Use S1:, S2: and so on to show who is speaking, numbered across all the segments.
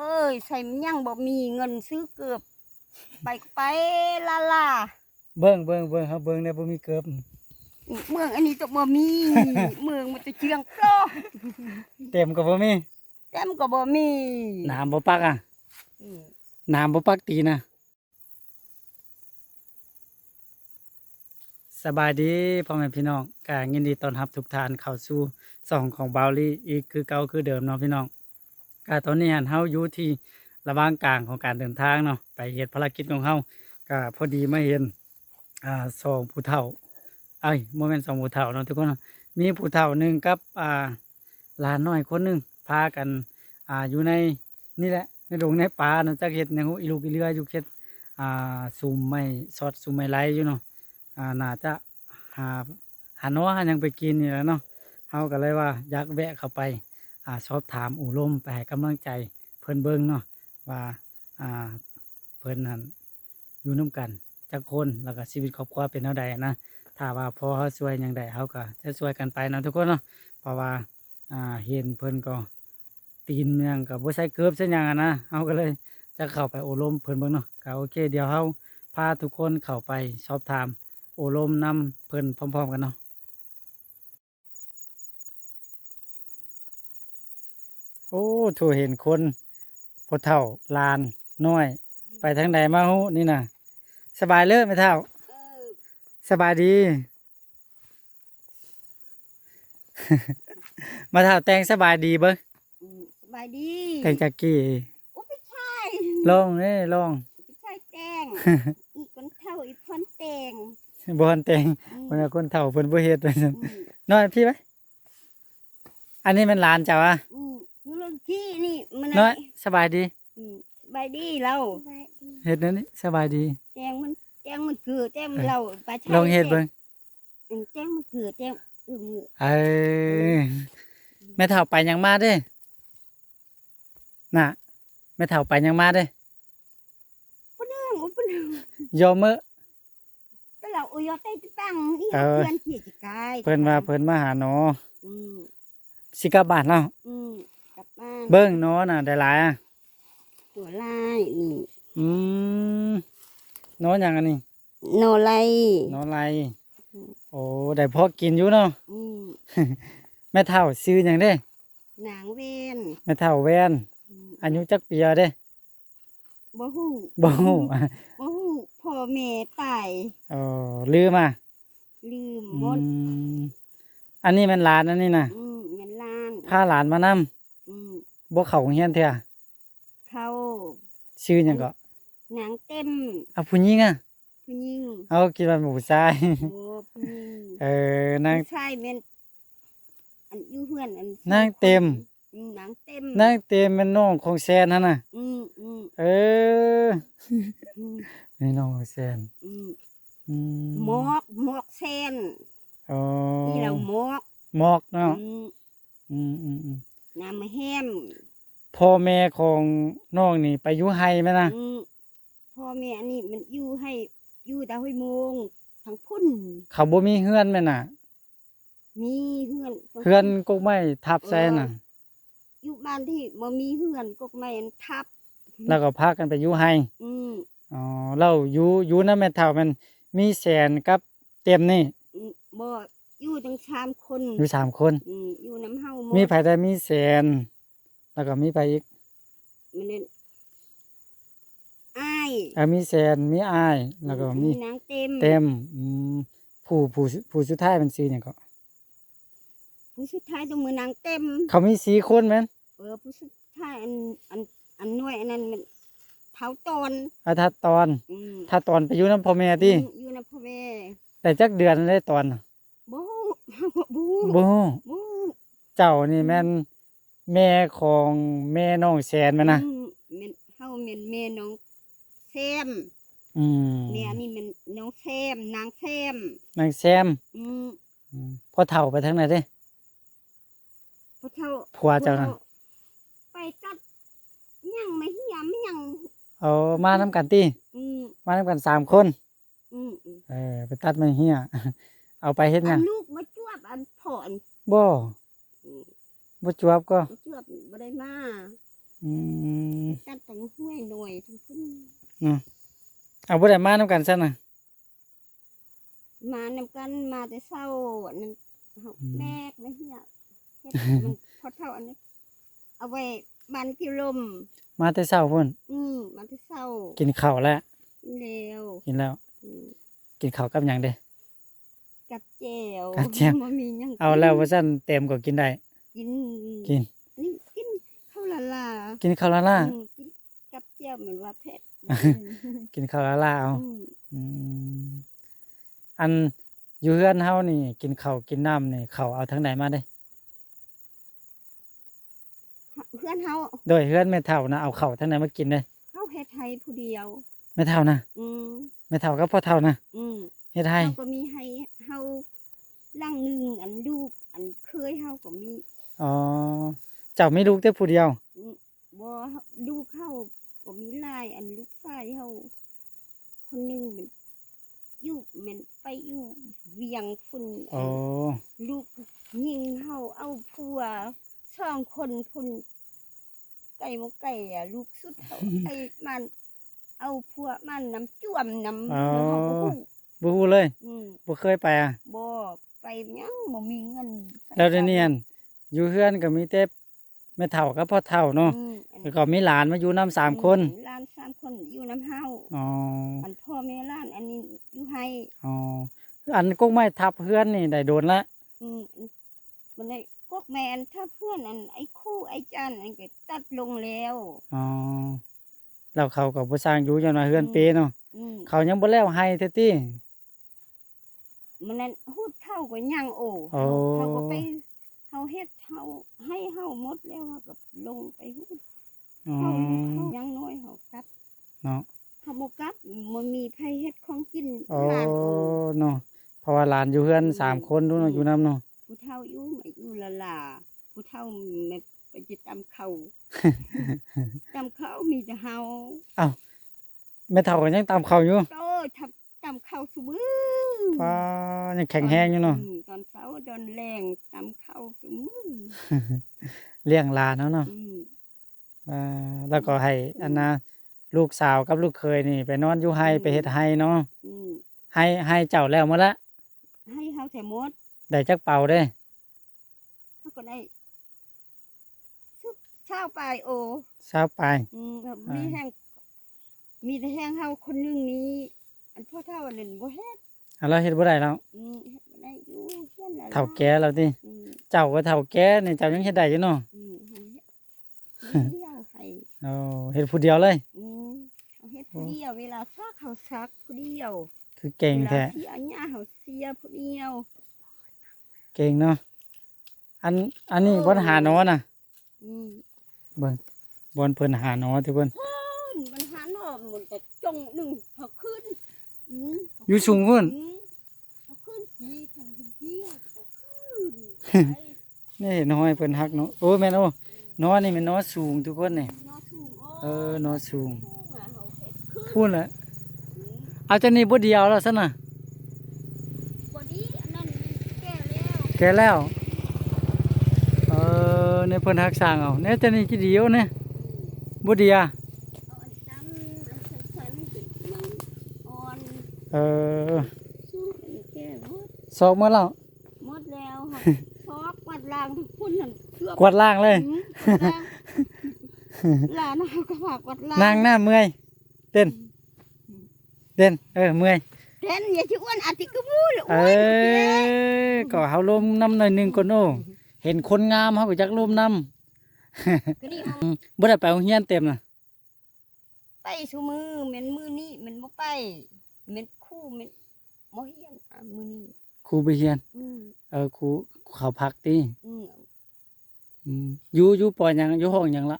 S1: เอ้ยใส่มันยังบ่มีเงินซื้อเกือบ ไปก็ไปลาลา
S2: เบิ่งเบิ่งเบิ่งครับเบิ่งได้บ่มีเกิบ
S1: เมืองอันนี้ต้องบ่มี เมืองมันจะเชียงโปร
S2: เต็มก็บ่มี
S1: แต่มันก็บ่มี
S2: น้ำบ่ปักอะ
S1: อืม
S2: น้ำบ่ปักตีนะสบายดีพ่อแม่พี่น้องกายินดีต้อนรับทุกท่านเข้าสู่ช่องของบาวลี่อีกคือเก่าคือเดิมเนาะพี่น้อง กาตอนนี้หันเฮาอยู่ที่ระหว่างกลางของการเดินทางเนาะไปเฮ็ดภารกิจของเฮาก็พอดีมาเห็นอ่าสองผู้เฒ่าเอ้ยบ่แม่นสองผู้เฒ่าเนาะทุกคนมีผู้เฒ่าหนึ่งกับอ่าหลานน้อยคนหนึ่งพากันอ่าอยู่ในนี่แหละในดงในป่าเนาะจักเฮ็ดในหูอีลูกอีเรืออยู่เฮ็ดอ่าซุมไม้สอดซุมไม้ไล่อยู่เนาะอ่าน่าจะหาหานาะหายังไปกินนี่แหละเนาะเฮาก็เลยว่าอยากแวะเข้าไป อ่าสอบถามอู่ลมไปให้กำลังใจเพิ่นเบิ่งเนาะว่าอ่าเพิ่นนั่นอยู่นํกันจักคนแล้วก็ชีวิตครอบครัวเป็นเท่าใดนะถ้าว่าพอเฮาช่วยยังไดเฮาก็จะช่วยกันไปนะทุกคนเนาะเพราะว่าอ่าเห็นเพิ่นก็ตีนหยังก็บ่ใส่เกือบใส่หยังนะเฮาก็เลยจะเข้าไปโอลมเพิ่นเบิ่งเนาะก็โอเค เดี๋ยวเฮาพาทุกคนเข้าไปสอบถามโอลมนำเพิ่นพร้อม ๆ กันเนาะ โอ้ถูเห็นคนพอเท่าลานน้อย ไปทางใดมาฮู้นี่น่ะสบายเลยไม่เท่า
S1: เออ
S2: สบายดี มาเท่าแต่งสบายดีเบิ้ง
S1: อืมสบายดี
S2: แต่งจากกี้
S1: โอ้ไม่ใช่
S2: ลองเอ้ลอง
S1: ไม่ใช่แตงอีกคนเท่าอีกคนแตง
S2: บอนแต่ง
S1: อืม
S2: มันคนเท่าเพิ่นบ่เฮ็ดว่าซั่น
S1: อืม
S2: น้อยพี่ไหมอันนี้มันหลานเจ้าอะ
S1: อืมอยู่เรื่อ งที่นี่มัน
S2: น้อยสบายดี
S1: อืมสบายดีเรา
S2: เฮ็ดนั่นนี่สบายดี
S1: แตงมันแตงมันคือแตงมัน
S2: เออ
S1: เราปลาชัย
S2: ลองเฮ็ดเบิ่ง
S1: อืมแตงมันคือแตงอือมือ
S2: เออแม่เฒ่าไปยังมาเด้น่ะแม่เฒ่าไปยังมาเด้
S1: ปะเนื่องอุปเนื่อง
S2: ยอมเมื่อ
S1: แต่เราอุยอไต้ติปังนี่
S2: เออ
S1: เพื่อนขี่จิกาย
S2: เพิ่นว่าเพิ่นมาหาหนอ
S1: อืม
S2: สิกลับบ้านแล้ว
S1: อืมกลั บบ้าน
S2: เบิ่งหนอน่ะได้หลายอะ
S1: ตัวลายนี่
S2: อืมหนอหยังอันนี้
S1: โนไล
S2: หนอไรโอ้ได้พอกินอยู่เนาะ
S1: อืม
S2: แม่เฒ่าซื้อหยังเด้
S1: หนางเวน
S2: แม่เฒ่าแวน
S1: อืม
S2: อายุจักปีแล้วเด้
S1: บ่ฮู้
S2: บ่ฮู้
S1: บ่ฮู้พ่อแม่ตาย
S2: เออลืมอะ
S1: ลืม
S2: อื
S1: หมด
S2: มอันนี้มันหลานอันนี้น่ะ
S1: อืมเงินล้าน
S2: พาหลานมานํ
S1: อืม
S2: บ่เข้าโรงเรียนเทื่อ
S1: เขา
S2: ชื่อหยังก็
S1: หนังเต็ม
S2: เอาผู้หญิงอะ
S1: ผู้หญิง
S2: เอาคิดว่าเป็นผู้ชาย
S1: โอ้ผู้หญิง
S2: เออนาง
S1: ผู้ชายแม่นอันอยู่เพื่อนอัน
S2: นางเต็ม
S1: อืมหนังเต็ม
S2: นางเต็มเป็นน้องของแซนหั่นน่ะ
S1: อืมอืม
S2: เออ
S1: อืม
S2: นี่น้องของแซน
S1: อืม
S2: อืม
S1: หมอกหมอกเซน
S2: อ๋อ
S1: นี่เราหมอก
S2: หมอกเนาะ
S1: อืม
S2: อืมอืมอืม
S1: น้ำแฮม
S2: พ่อแม่ของน้องนี่ ไปอยู่ไห้ไหมนะ
S1: อืมพ่อแม่นี่มันอยู่ให้อยู่ดาวห้วยโมงทางพุ่น
S2: เขาบ่มีเฮือนแม่น่ะ
S1: มีเพื่อน
S2: เฮือนกกไม้ทับใส่น่ะ
S1: อยู่บ้านที่บ่มีเพื่อนก็ไม่นทับ
S2: แล้วก็พากันไปอยู่ไห้
S1: อืม
S2: อ๋อเราอยู่อยู่นำแม่เฒ่ามันมีแสนกับเต็มนี่
S1: อืมบ่ อยู่ทั้งสามคน
S2: อยู่สามคน
S1: อืมอยู่น้ำเฮาหมด
S2: มีไผได้มีแสน แล้วก็มีไผอีก
S1: มันเล่นอ้าย
S2: อ่ามีแสนมีอ้าย แล้วก็มี
S1: นางเต็ม
S2: เต็มอืมผู้ผู้ผู้สุดท้ายมันชื่อหยังก็
S1: ผู้สุดท้ายต้องมือนางเต็ม
S2: เขามีสี่คนแม่น
S1: เออผู้สุดท้ายอันอันอันหน่วยอันนั้นมันเท้าตอน
S2: อะถ้าตอน
S1: อืม
S2: ถ้าตอนไปอยู่นำพ่อแม่ติ
S1: อืมอยู่นำพ่อแม่
S2: แต่จักเดือนได้ตอนน่ะ
S1: บ่บู
S2: บ่ฮู้
S1: บู
S2: เจ้านี่แม่นแม่ของแม่น้องแสนแม่นนะ
S1: อืมแม่นเฮาแม่นแม่น้องแซม
S2: อืม
S1: แม่อันนี้มันน้องแซมนางแซม
S2: นางแซม
S1: อืม
S2: อืมพอเฒ่าไปทางไหนเด้
S1: พระเท่า
S2: ผัวเจ้าน่ะ
S1: ไปตัดยังไม่เหียไม่ยัง
S2: เอามานํกันติ
S1: อืม
S2: มานํกันสามคน
S1: อืมอืม
S2: เออไปตัดไม้เหี้ยเอาไปเฮ็ดห
S1: อั
S2: ยั
S1: น
S2: ง
S1: ลูกมาจว บอันผ่อน
S2: บ่
S1: อืม
S2: บ่จวบก็
S1: มาจวบบ่ได้มา
S2: อืม
S1: ตั้งห้วยหน่วยทั้งพุ่น
S2: เอาบ่ได้มานํกันซั่นน่ะ
S1: มานำกันมาแต่เศร้าอันนั้นเฮา
S2: อืม
S1: แม่ไม่เฮียเฮ็ดมันพอเท่าอันนี้เอาไว้บันกิโลม
S2: มาแต่เช้าพุ่น
S1: อืมมาแต่เศร้า
S2: กินข้าวแล้ว
S1: เร็ว
S2: กินแล้ว
S1: อืม
S2: กินข้าวกับหยังเด้
S1: กับแจ่ว
S2: กับแจ่ว
S1: บ่มีหยัง
S2: เอาแล้วว่าซั่นเต็มก็กินได้
S1: กิน
S2: กิน
S1: นี่กินข้าวละลา
S2: กินข้าวละล่า
S1: อืมกินกับแจ่วเหมือนว่าเผ็ด
S2: กินข้าวละล่าเอา
S1: อืม
S2: อืมอันอยู่เฮือนเฮานี่ กินข้าวกินน้ำนี่ข้าวเอาทางไหนมาเด้
S1: เพื่อนเฮา
S2: โดยเฮือนแม่เฒ่านะเอาข้าวทางไหนมากินเด้
S1: เฮาเฮ็ดไทยผู้เดียว
S2: แม่เฒ่านะ
S1: อืม
S2: แม่เฒ่ากับพ่อเฒ่านะ
S1: อืม
S2: เฮ็ดให้
S1: เฮาก็มีให้เฮาล่างหนึงอันลูกอันเคยเฮาก็มี
S2: อ๋อ เจ้ามีลูกแต่ผู้เดียว
S1: บ่ลูกเฮาก็มีหลายอันลูกชายเฮาคนหนึงมันอยู่มันไปอยู่เวียงพุ่น
S2: อ๋อ
S1: ลูกยิงเฮาเอาผัวสองคนพุ่นไก่หมกไก่อะลูกสุดเฮา ไอ้มัน เอาผัวมันน้ำจ้วมน้ำ
S2: อ๋อ
S1: แล้วเฮาก็ฮู้
S2: บ่ฮู้เลย
S1: อืม
S2: บ่เคยไปอะ
S1: บ่ไปหยังบ่มีเงินใส่
S2: แล้วเดี๋ยวนี้อั่นอยู่เฮือนก็มีแต่แม่เฒ่ากับพ่อเฒ่าเนาะ
S1: อืมอัน
S2: แล้วก็มีหลานมาอยู่นํสามคน
S1: หลานสามคนอยู่น้ำเฮา
S2: อ๋อ
S1: อันพ่อแม่หลานอันนี้อยู่ให้
S2: อ๋อ อันกกไม้ทับเฮือนนี่ได้โดนละ
S1: อืมมันได้กกแม่นถ้าเพื่อนอันไอ้คู่ไอ้จันอันก็ตัดลงแล้ว
S2: อ๋อแล้วเขาก็บ่สร้างอยู่จังว่าเฮือนเปเนาะ
S1: อืม
S2: เขายังบ่แล้วให้แท้ติ
S1: มันนั้นหูดเข้าก็ยังโอ้
S2: โอ้
S1: เขาก็ไปเฮาเฮ็ดเฮาให้เฮาหมดแล้วเฮาก็ลงไปหูด
S2: อ๋อ
S1: เฮาเฮายังน้อยเฮากลับ
S2: เนาะ
S1: เฮาบ่กลับมันมีไผเฮ็ดของกิน
S2: โอ้
S1: หลานโอ้
S2: เนาะเพราะว่าหลานอยู่เฮือนสามคนดูเนาะอยู่นํเนาะ
S1: ผู้เฒ่าอยู่ไม่อยู่ละล่ะผู้เฒ่าแม่ไปจะตำเขาตำเขามีแต่เฮา
S2: แม่เฒ่าก็ยังตามเขาอยู่
S1: โตทับตำเขาซุมื้อ
S2: ฟ้ายังแข็งแรงอยู่เนาะ
S1: มตอนเช้าตอนแรงตำเขาซุมื้อ
S2: เลี้ยงหลานเนาะเนาะ
S1: อืม
S2: อ่าแล้วก็ให้อันนะลูกสาวกับลูกเคยนี่ ไปนอนอยู่ไห้ไปเฮ็ดไห้เนาะ
S1: อืม
S2: ให้ให้เจ้าแล้วหมดละ
S1: ให้เฮาใส่หมด
S2: ได้จักเป่าเด้
S1: เขาก็ได้สุดเช้าไปโอ
S2: เช้าไป
S1: อืม
S2: อ่ามี
S1: มีแห้งมีแต่แห้งเฮาคนหนึงนี้อันพ่อเท่าอันนั้นบ่เฮ็ด
S2: อะเราเฮ็ดบ่ได้แล้ว
S1: อืมเฮ็ดบ่ได้อยู่เฮียนน่ะ
S2: เฒ่าแก่แล้วติ
S1: อืม
S2: เจ้าก็เฒ่าแก่นี่เจ้ายังเฮ็ดได้อยู่เนาะ
S1: อืมให้เฮ็ดเดียวให้
S2: เอาเฮ็ดผู้เดียวเลย
S1: อืมเอาเฮ็ดผู้เดียวเวลาซักเขาซักผู้เดียว
S2: คือเก่ง
S1: เว
S2: แท้
S1: ลาเสียหญ้าเขาเสียผู้เดียว
S2: เก่งเนาะอันอันนี้บ่หาหนอน่ะ
S1: อืม
S2: เบิ่งบ่เพิ่นหาหนอทุกคน
S1: ขึ้นมันหาหนอมันจะจงหนึงเขาขึ้นอืม
S2: อยู่สูงพุ่น
S1: อืมเขาขึ้นสีทางเดียวเขาขึ้นไป
S2: นี่น้อยเพิ่นฮักเนาะโอ้ยแม่นโอ้หนอนี่แม่นหนอสูงทุกคนนี่
S1: นอสูง
S2: เออหนอสูง
S1: พุ่งอะเขาเฮ็ดขึ้น
S2: พูดแหละเอาจังนี้บ่เดียวแล้วซั่นน่ะ
S1: บ่ดีอันนั้นแก่แล้ว
S2: แกแล้ว เออในเพิ่นฮักสร้างเอาเนี่ยจังนี้กี่เดียวเนี่ยบ่เดีย
S1: เอาอันจำอันสันๆเป็นยังอ่อน
S2: เออ
S1: สู้อันแก่หมด
S2: สอบมาแล้ว
S1: หมดแล้วค่ะซอกกวาดล้างทุกคนนั่นเกือบ
S2: กวาดล่างเลย
S1: อืมกวาดล้างหลานเอากระฝากกวาดล้าง
S2: นางหน้าเมื่อย เต้น เต้น เออเมื่อย
S1: เต้นอย่าชิอ้วนอาทิตย์ก็มูเลย
S2: เอ
S1: อ้วน
S2: อก็เฮาลมน้ำหน่อยหนึงก่อนโอ้เห็นคนงามเฮาก็จักลมน้
S1: ก็นี่เอาำ
S2: บ่ได้ไปโรงเรียนเต็มน่ะ
S1: ไปชูมือเหม็นมือนี่เหม็นบ่ไปเหม็นคู่เห ม็นบ่เฮียนอะมือนี่
S2: ครูไปเรียน
S1: อืม
S2: เออครูเขาพักติ
S1: อืม
S2: อืมอยู่อยู่ปอหยังอยู่ห้องหยังละ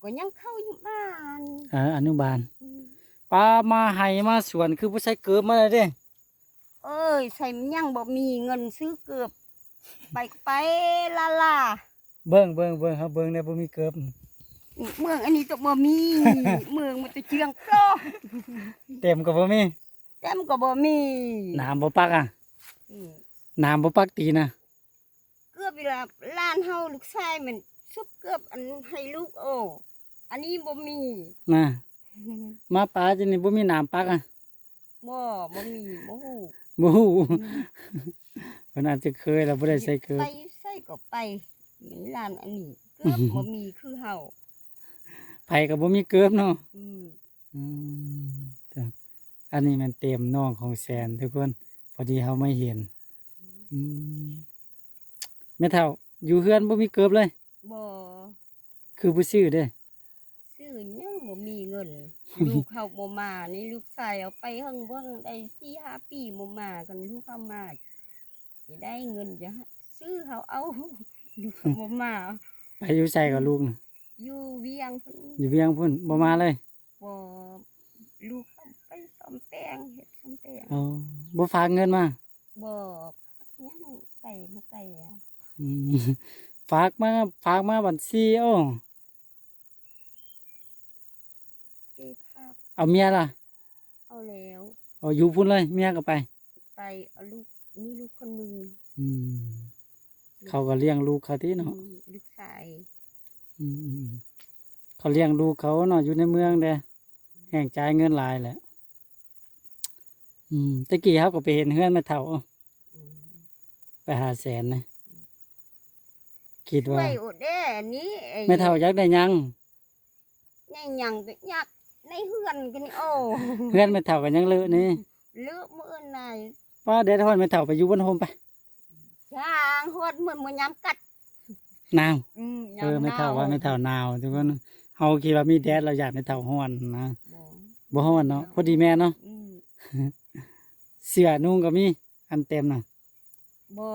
S1: ก็ยังเข้าอยู่บ้าน
S2: เอออนุบาล
S1: อืม
S2: ปลามาให้มาสวนคือบ่ใช้เกิบมาเลยเด้
S1: เอ้ยใส่มันยังบ่มีเงินซื้อเกือบ ไปก็ไปลาลา
S2: เบิ่งเบิ่งเบิ่งครับเบิ่งได้บ่มีเกิบ
S1: เมืองอันนี้ต้องบ่มี เมืองมันจะเชียงโปร
S2: เต็มก็บ่มี
S1: แต่มันก็บ่มี
S2: น้ำบ่ปักอะ
S1: อืม
S2: น้ำบ่ปักตีนะ
S1: เกือบเวลาล้านเฮาลูกชายมันซุบเกือบอันให้ลูกโอ้อันนี้บ่มี
S2: นะมาปลาจะนี่บ่มีน้ำปักอะ
S1: บ่บ่มีบ่ฮู้
S2: บ่ฮู้เพิ่นอาจจะเคยแล้วบ่ได้ใส่เกลือ
S1: ไปใส่ก็ไปเหมือนร้านอันนี้เกือบบ่มีคือเฮา
S2: ไผก็บ่มีเกลือเนาะ
S1: อืม
S2: อืมจ้ะ อันนี้มันเต็มน่องของแสนทุกคน พอดีเฮาไม่เห็นอืมแม่เฒ่า อยู่เฮือนบ่มีเกลือเลย
S1: บ่
S2: คือบ่ซื้อเด้
S1: ซื้อหยังบ่มีเงิน ลูกเฮาบ่มานี่ลูกชายเอาไปเฮิงเบิ่งได้4-5ปีบ่มากันลูกเฮามาสิได้เงินจะซื้อเฮาเอาลูกเฮาบ่มา
S2: ไปอยู่ใส่กับลูกน่ะ
S1: อยู่เวียงพุ่น
S2: อยู่เวียงพุ่นบ่มาเลย
S1: บ่ลูก เขาไปซ่อมแปลงเฮ็ดซ่อมแปลง
S2: อ๋อบ่ฝากเงินมา
S1: บ่ยังไก่บ่ไก่อะ
S2: อืมฝากมาฝากมาบัญชีโอ้
S1: เก็บภาพ
S2: เอาเมียล่ะ
S1: เอาแล้ว
S2: เอาอยู่พุ่นเลย เมียก็ไป
S1: ไปเอาลูกมีลูกคนหนึง
S2: อืม เขาก็เลี้ยงลูกเขาที่เนาะ
S1: อืมลูกชาย
S2: อืมอืมเขาเลี้ยงลูกเขาเนาะอยู่ในเมืองเด้แห่งจ่ายเงินหลายแหละ อืมตะกี้เขาก็ไปเห็นเฮือนแม่เฒ่า
S1: อืม
S2: ไปหาแสนนะคิดว่า
S1: ไม่อดแด้อันนี้ไอ้
S2: แม่เฒ่าอยากได้หยัง
S1: ในหยังก็อยากในเฮือนกันนี่โอ้
S2: เฮือนแม่เฒ่าก็ยังเลอะนี่
S1: เลือกมื้อไหน
S2: ว่าเดี๋ยวทอนแม่เฒ่าไปอยู่บนโฮมไป
S1: ย่างฮอดมื้อมื้อยามกัด
S2: หนาว
S1: อืมย
S2: เออแม่เฒ่าว่าแม่เฒ่าหนาวทุกคนเฮาคิดว่ามีแดดเราอยากแม่เฒ่าฮ้อนนะ
S1: บ่
S2: บ่ฮ้อนเนาะพอดีแม่เนาะ
S1: อืม
S2: เสื้อนุ่งก็มีอันเต็มน่ะ
S1: บ่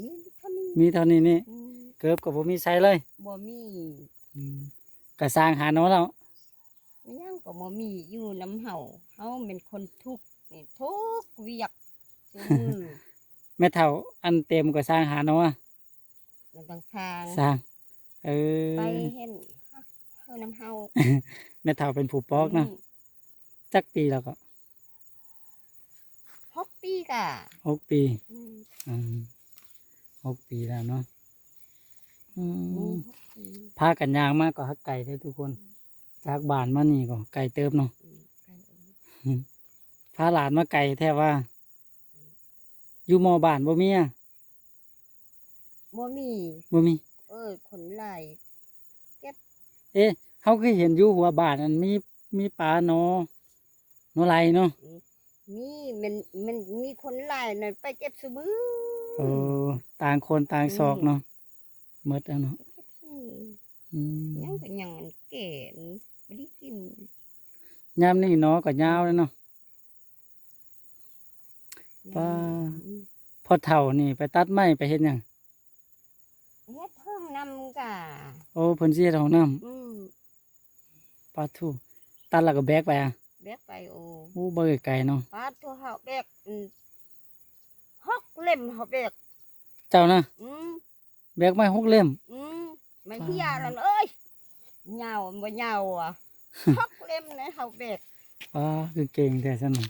S1: มีเท่านี้
S2: มีเท่านี้นี่
S1: อืม
S2: เกือบก็บ่มีใช้เลย
S1: บ่มี
S2: อืมก็สร้างหาเนาะแล้ว
S1: ไม่ยังก็บ่มีอยู่น้ำเฮาเฮาเป็นคนทุกข์นี่ทุกข์เวียกซุมือ
S2: แม่เฒ่าอันเต็มก็สร้างหาเนาะ
S1: มันต้องทาง
S2: สร้างเออ
S1: ไปเห็นเฮาน้ำเฮา
S2: แม่เฒ่าเป็นผู้ปอกนะ
S1: ม
S2: จักปีแล้วก็
S1: หกปีกะ
S2: หกปี
S1: อืม
S2: อืมหกปีแล้วเนาะอื
S1: อื
S2: ม
S1: มหกปี
S2: พากันยางมากก็ฮักไก่ได้อทุกคน จากบ้านมานี่ก็ไก่เติมเนาะ
S1: อืมไปเออ
S2: พาหลานมาไก่แท้ว่า อยู่หมอบ้านบ่มีอะ
S1: บ่มี
S2: บ่มี
S1: เออคนหลาย
S2: เอ๊ะเขาเคยเห็นอยู่หัวบ้านอันมีมีปลาเนาะเนาะไรเนาะ
S1: มีมันมันมีคนหลายน่ะไปเก็บซุมือ
S2: เออต่างคนต่างศอก
S1: อืม
S2: เนาะหมดแล้วเนาะ
S1: เก็บซุมือ
S2: อืม
S1: ยังก็ยังมันแก่บ่ได้กิน
S2: ยามนี้เนาะก็ยาวเลยเนาะป้า
S1: อืม
S2: พอเฒ่านี่ ไปตัดไม้ไปเฮ็ดหยัง
S1: เฮ็ดห้องนำกะ
S2: โอ้เพิ่นสิเฮ็ดห้องน้ำ
S1: อืม
S2: ปลาทูตัดแล้วก็แบกไปอะ
S1: แบกไปโอ
S2: โอ้บ่ไกลๆเนาะ
S1: ปาตัวเฮาแบกอืมหกเล่มเฮาแบก
S2: เจ้านะ
S1: อืม
S2: แบกไม้หกเล่ม
S1: อืมไม่
S2: ป้า
S1: เฮียแล้วเอ้ยเหงาบ่เหงาอะหกเล่มนะเฮาแบก
S2: ป้าคือเก่งแท้ซั่นน่ะ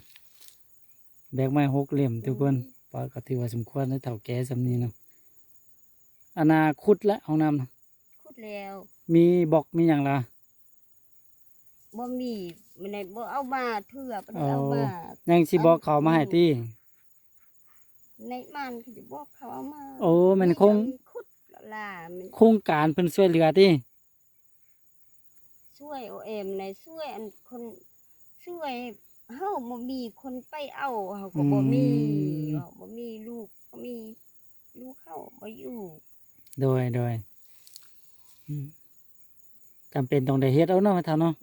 S2: แบกไม้หกเล่มทุกคนป้าก็ถือว่าสมควรในเฒ่าแก่ซำนี้เนาะอนาคตและห้องน้ำน่ะ
S1: ขุดแล้ว
S2: มีบอกมีหยังล่ะ
S1: บ่มี มันได้บ่เอามาเถื่อบ่ได้เอามา
S2: ยังสิบอกเขามาให้ติ
S1: ในมันก็สิบอกเขาเอามา
S2: โอ้มันคง
S1: ขุดล่ะมัน
S2: โครงการเพิ่นช่วยเหลือติ
S1: ช่วยโอเอ็มในช่วยอันคนช่วยเฮาบ่มีคนไปเอาเฮาก็บ่มีเฮาบ่มีลูกบ่มีลูกเฮาบ่อยู่
S2: โดยโดยอืมจำเป็นต้องได้เฮ็ดเอาเนาะแม่เฒ่าเนาะ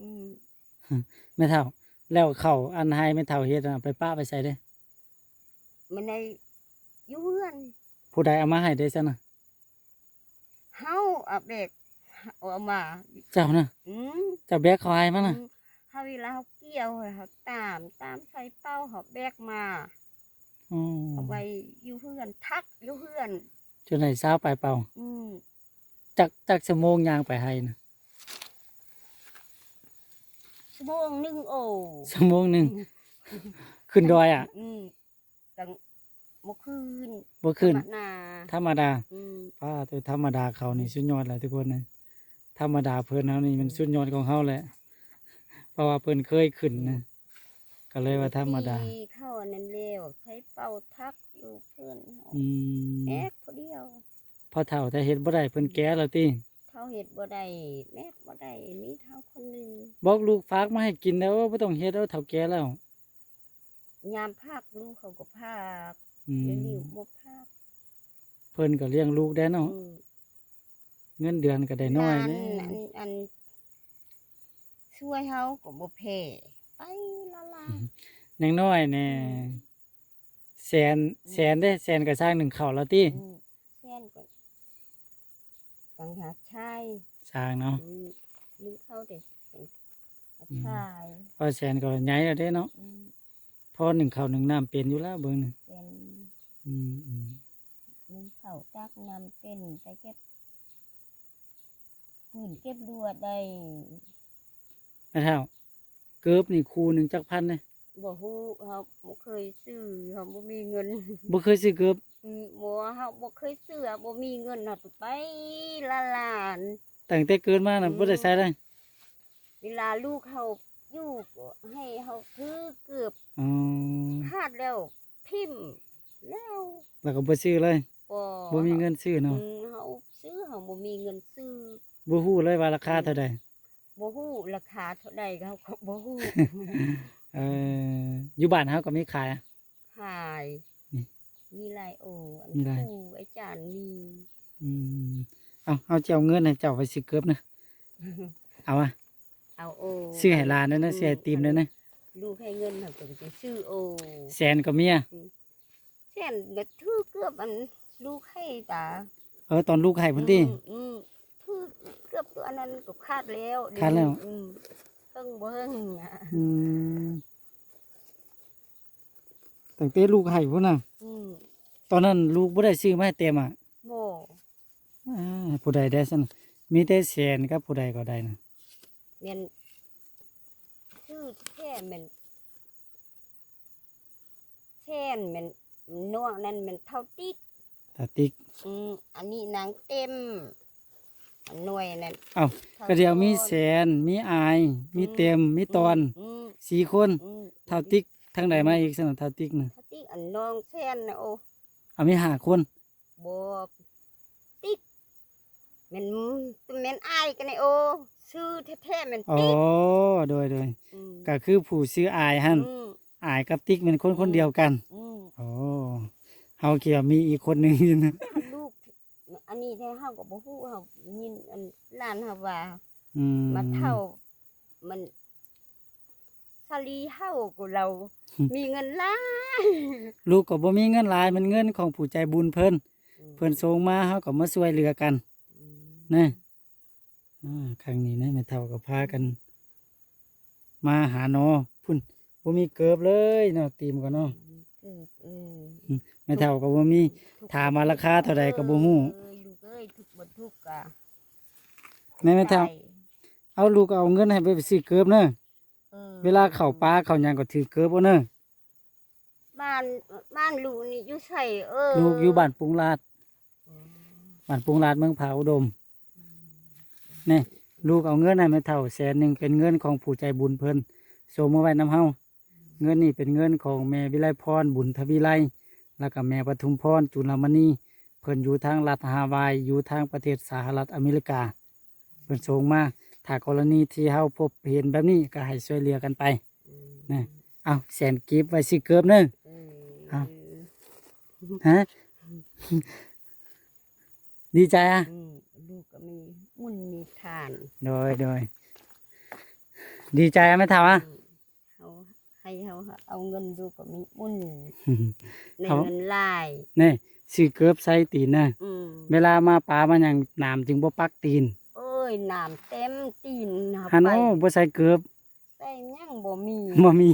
S1: อืม
S2: แม่เฒ่า แล้วเขาอันให้แม่เฒ่าเฮ็ดน่ะไปป้าไปใส่เด้
S1: มันได้อยู่เฮือน
S2: ผู้ใดเอามาให้ได้ซั่นน่ะ
S1: เฮาเอาแบกเอามา
S2: เจ้าน่ะ
S1: อืม
S2: เจ้าแบกเขาให้มาน่ะ
S1: อืมเฮาเวลาเฮาเกี่ยวเฮาตาม ตามใส่เป้าเฮาแบกมา
S2: อ๋อ
S1: เอาไว้อยู่เฮือนทักอยู่เฮือน
S2: จนได้สาวไปเป่า
S1: อืม
S2: จักจักชั่วโมงย่างไปให้น่ะ
S1: ชั่วโมงหนึงโอ้
S2: ชั่วโมงหนึงขึ้นดอยอะ
S1: อืมตั้งเมื่อคืน
S2: บ่ขึ้น
S1: ธรรมนา
S2: ธรรมดา
S1: อืม
S2: ป้าตัวธรรมดาเขานี่สุดยอดเลยทุกคนนะธธรรมดาเพิ่นเฮานี่มันสุดยอดของเฮาแหละ เพราะว่าเพิ่นเคยขึ้นนะก็เลยว่าธรรมดา
S1: ปีเข้าอันนั้นเร็วใช้เป่าทักอยู่เพื่อนเฮา
S2: อืม
S1: แอ๊กผู้เดียว
S2: พอเฒ่าแต่เฮ็ดบ่ได้เพิ่นแก่แล้วติ
S1: เท่าเห็ดบ่ได้แม่บ่ได้มีเท่าคนหนึ่ง
S2: บอกลูกฝากมาให้กินแล้วบ่ต้องเฮ็ดแล้วเฒ่าแก่แล้ว
S1: ยามภาคลูกเขาก็ภาค
S2: อืม
S1: เดี๋ยวนี้บ่ภาค
S2: เพิ่นก็เลี้ยงลูกได้เนาะ
S1: อืม
S2: เงินเดือนก็ได้น้อย
S1: ร้า
S2: แน่
S1: อันอัน ช่วยเฮาก็บ่แพ้ไปละลา
S2: ยังน้อยแน่แสนแสนได้แสนก็สร้างหนึ่งข้าวแล้วติ
S1: อืมแซ่นก็ ต่างหากชาย
S2: สร้างเนาะ
S1: อืมลูกเขาเด็กชาย
S2: พอแสนก็ใหญ่แล้วเด้เนาะ
S1: อืม
S2: พอหนึ่งข้าวหนึ่งน้ำเป็นอยู่แล้วเบิ่งนี่
S1: เป็น
S2: อืมอืม
S1: ลุงเขาจักนำเป็นไปเก็บปืนเก็บลวดได้
S2: แม่เฒ่าเกิบนี่คู่หนึ่งจักพันเลย
S1: บ่ฮู้เฮาบ่เคยซื้อเฮาบ่มีเงิน
S2: บ่เคยซื้อเกิบ
S1: อืมบ่เฮาบ่เคยซื้อบ่มีเงินเฮาต้องไปละลาน
S2: ตั้งแต่เกิดมาน่ะบ่ได้ใช้เลย
S1: เวลาลูกเขาอยู่ก็ให้เฮาถือเกือบ
S2: อ๋อ
S1: พลาดแล้ว พิมพ์แล้ว
S2: แล้วก็บ่ซื้อเลย
S1: บ่
S2: บ่มีเงินซื้อ
S1: อื
S2: เนาะ
S1: มเฮาซื้อเฮาบ่มีเงินซื้อ
S2: บ่ฮู้เลยว่าราคาเท่าใด
S1: บ่ฮู้ราคาเท่าใดเขาก็บ่ฮู้
S2: เอ่ออยู่บ้านเฮาก็มีขายอะ
S1: ขาย
S2: นี่
S1: มีหลายโออัน
S2: มีหลาย
S1: คู่ไอ้จานมี
S2: อืมเอาเอาเจ้าเงินให้เจ้าไปซื้อเกิบนะเอาอะ
S1: เอาโอ
S2: ซื้อให้หลานนั่นนะซื้อให้ตีมนั่นนะ
S1: ลูกให้เงินเขาก็จะซื้อโอ
S2: แสนก็เมีย
S1: เช่นเด็กถือเกือบอันลูกให้ตา
S2: เออตอนลูกให้พุ่นติ
S1: อืมอืมถือเกือบตัวอันนั้นก็ขาดแล้วเย
S2: ขาดแล้ว
S1: อืม เพิ่งบ่เพิ่งอะ
S2: อืมตั้งแต่ลูกให้พุ่นน่ะ
S1: อืม
S2: ตอนนั้นลูกบ่ได้ซื้อมาให้เต็มอะ
S1: โม
S2: อ่าผู้ใดได้ซั่นมีแต่แสนกับผู้ใดก็ได้นะ
S1: เมียนชื่อแค่แมันแช่นแมันนัวนั่นแมันเท่าติ๊ก
S2: ตาติ๊ก
S1: อืมอันนี้นางเต็มอันหน่ วยนั่น
S2: เอ้า
S1: ท่า
S2: ก็เดียวมี
S1: ต้น
S2: แสนมีอาย มีเต็มมีตอน
S1: อืม
S2: สี่คน
S1: อืม
S2: เท่าติ๊กทั้งใดมาอีกซั่นนะเท่าติ๊กน่ะ
S1: เท่าติ๊กอันน้องแช่นนะโอ้
S2: เอามีห้าคน
S1: บอกติ๊กแมันแมันอายกันไอโอชื่อแท้ๆแมัน
S2: อ๋อ
S1: ติ๊ก
S2: โดยโดย
S1: ม
S2: ก็คือผู้ซื้ออายหั่น
S1: อืม
S2: อายกับติ๊กเป็นคนคนเดียวกัน
S1: อืม
S2: โอ้เฮาเกี่ยวมีอีกคนหนึงอยู่นะ
S1: ลูก อันนี้แท้เฮาก็บ่ฮู้เฮายินอันหลานเฮาว่า
S2: อืม
S1: มาเท่ามันสลีเฮากูเรา มีเงินหล้าน
S2: ลูกก็บ่มีเงินหลายมันเงินของผู้ใจบุญเพิ่นเพิ่นส่งมาเฮาก็มาช่วยเหลือกันนะอ่าครั้งนี้นะแม่เฒ่าก็พากัน มาหาหนอพุ่นบ่มีเกิบเลยเนาะตีมก็เนาะ
S1: เออเออ
S2: แม่เฒ่าก็บ่มีถามว่าราคาเท่าใดก็บ่ฮู้
S1: เอ้ย ลูกเอ้ยทุกบ่ทุกกะ
S2: แม่แม่เฒ่า
S1: ได้
S2: เอาลูกเอาเงินให้ไปซื้อเกิบเด้อ
S1: ออ
S2: เวลาเข้าป่าเข้าหยังก็ถือเกิบเอาเด้อ
S1: บ้านบ้านลูกนี่อยู่ใส่เออ
S2: ลูกอยู่บ้านปุงลาดบ้านปุงลาดเมืองผาอุดมนี่ลูกเอาเงินให้แม่เฒ่าแสนหนึงเป็นเงินของผู้ใจบุญเพิ่นส่งมาไว้นํเฮาเงินนี่เป็นเงินของแม่วิไลพรบุญทวีไลแล้วก็แม่ปทุมพรจุลมณี เพิ่นอยู่ทางรัฐฮาวายอยู่ทางประเทศสหรัฐอเมริกา เพิ่นส่งมาถ้ากรณีที่เฮาพบเห็นแบบนี้ก็ให้ช่วยเหลือกันไป
S1: อืม
S2: นะเอาแสนกีบไว้สิเกิบหนึง
S1: เออ
S2: เอาฮะดีใจอะ
S1: อืมลูกก็มีมุ่นมีทาน
S2: โดยโดยดีใจอะไม่ถามอะ
S1: เขาให้เขาเอาเงินดูก็มีมุ่นใน
S2: เขา
S1: เงินลาย
S2: นี่ สิเกิบใส่ตีนนะ
S1: อืม
S2: เวลามาป่ามันยังน้ำจึงบ่ปักตีน
S1: เอ้ยน้ำเต็มตีนเา
S2: ฮัน
S1: ไป
S2: โอ้บ่ใส่เกิบ
S1: ใส่หยังบ่มี
S2: บ่มี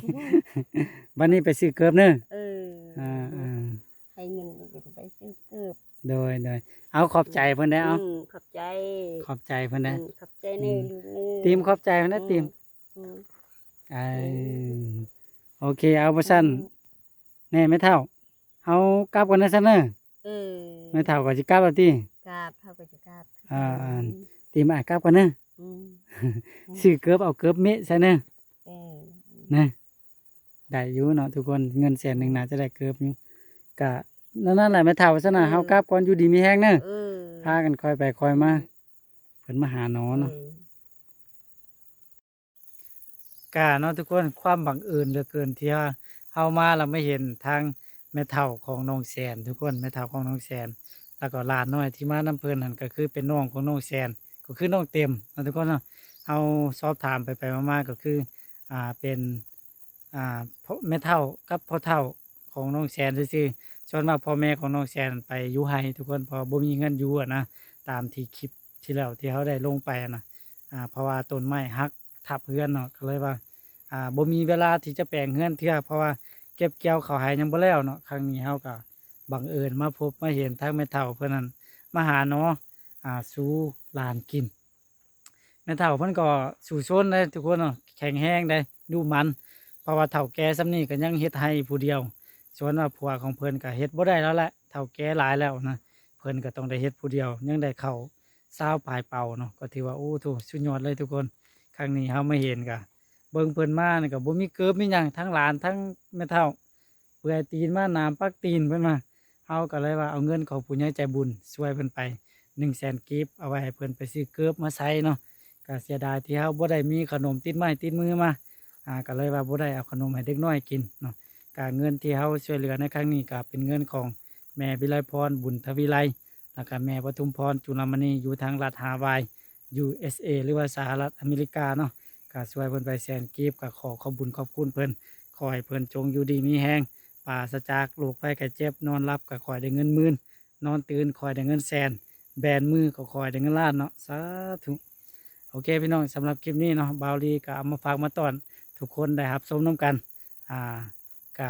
S2: บัดนี้ไปซื้อเกิบเด้อ
S1: เอออ
S2: อ่าอ่า
S1: ให้เงินก็จะไปซื้อเกือบ
S2: โดยโดยเอาขอบใจเพิ่นได้เอา
S1: มขอบใจ
S2: ขอบใจเพิ่นได้
S1: อืมขอบใจในลูกนี่
S2: ตีมขอบใจเพิ่นได้ตีม
S1: อืม
S2: ไอโอเคเอาบ่ซั่นแน่ไม่เท่าเฮากลับกันนะซั่นเด้อ
S1: เออ
S2: ไม่เท่าก็สิกลับแล้วติ
S1: กราบเท่าก็จะกราบ
S2: อ่าอ่าเตตีมากลับกันเนอะ
S1: อืม
S2: ซื้อเกือบเอาเกือบเมะใช่เนอะ
S1: เออ
S2: นะได้อยู่เนาะทุกคนเงินแสนหนึ่งน่าจะได้เกือบอยู่กะนั่นนั่นแหละไม่เท่าซะนะเฮากลับก่อนอยู่ดีมีแฮงเนอะ
S1: เออ
S2: พากันคอยไปคอยมาเพิ่นมาหาหนอเนาะ
S1: เออกา
S2: เนาะทุกคนความบังเอิญเหลือเกินที่ว่าเฮามาเราไม่เห็นทาง แม่เฒ่าของน้องแสนทุกคนแม่เฒ่าของน้องแสนแล้วก็หลานน้อยที่มาน้ำเพิ่นนั่นก็คือเป็นน้องของน้องแสนก็คือน้องเต็มนะทุกคนเนาะเอาสอบถามไปไปมากๆก็คืออ่าเป็นอ่าพ่อแม่เฒ่ากับพ่อเฒ่าของน้องแสนซื่อๆส่วนมากพ่อแม่ของน้องแสนไปยู่ไห้ทุกคนพอบ่มีเงินยู่ะนะตามที่คลิปที่แล้วที่เขาได้ลงไปนะอ่าเพราะว่าต้นไม้หักทับเฮือนเนาะก็เลยว่าอ่าบ่มีเวลาที่จะแปลงเฮือนเทื่อเพราะว่า เก็บเกี่ยวเขาหายยังบ่แล้วเนาะครั้งนี้เฮาก็บังเอิญมาพบมาเห็นทางแม่เฒ่าเพิ่นนั้นมาหาเนาะอ่าสู่ลานกินแม่เฒ่าเพิ่นก็สู่ชนได้ทุกคนเนาะแข็งแรงได้ดูมันเพราะว่าเฒ่าแก่ซำนี้ก็ยังเฮ็ดให้ผู้เดียว ส่วนว่าผัวของเพิ่นก็เฮ็ดบ่ได้แล้วแหละเฒ่าแก่หลายแล้วนะเพิ่นก็ต้องได้เฮ็ดผู้เดียวยังได้เข้าซาวปลายเป่าเนาะก็ถือว่าโอ้โถสุดยอดเลยทุกคน ครั้งนี้เฮามาเห็นก็ เบิ่งเพิ่นมานี่ก็บ่มีเกิบมีหยังทั้งหลานทั้งแม่เฒ่าเปื่อยตีนมาน้ำปักตีนเพิ่นมาเฮาก็เลยว่าเอาเงินของผู้ใหญ่ใจบุญช่วยเพิ่นไป100,000กีบเอาไว้ให้เพิ่นไปซื้อเกิบมาใช้เนาะก็เสียดายที่เฮาบ่ได้มีขนมติดไม้ติดมือมาอ่าก็เลยว่าบ่ได้เอาขนมให้เด็กน้อยกินเนาะก็เงินที่เฮาช่วยเหลือในครั้งนี้ก็เป็นเงินของแม่วิไลพรบุญทวีไลแล้วก็แม่ปทุมพรจุลมณีอยู่ทางรัฐฮาวาย USA หรือว่าสหรัฐอเมริกาเนาะ ก็ช่วยเพิ่นไปแสนกีบก็ขอขอบคุญขอบคุณเพิ่นขอให้เพิ่นจงอยู่ดีมีแห้งปราศจากโรคภัยไข้เจ็บนอนรับก็ขอให้ได้เงินหมื่นนอนตื่นขอให้ได้เงินแสน แบนมือก็ขอให้ได้เงินล้านเนาะสาธุโอเคพี่น้องสำหรับคลิปนี้เนาะบาวลีก็เอามาฝากมาตอนทุกคนได้รับชมน้ำกันอ่าก็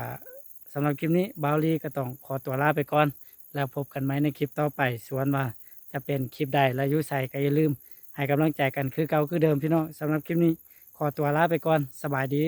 S2: สำหรับคลิปนี้บาวลีก็ต้องขอตัวลาไปก่อน แล้วพบกันไหมในคลิปต่อไปส่วนว่าจะเป็นคลิปใดและยุใส่ก็อย่าลืม ให้กำลังใจกันคือเก่าคือเดิมพี่น้องสำหรับคลิปนี้ ขอตัวลาไปก่อนสบายดี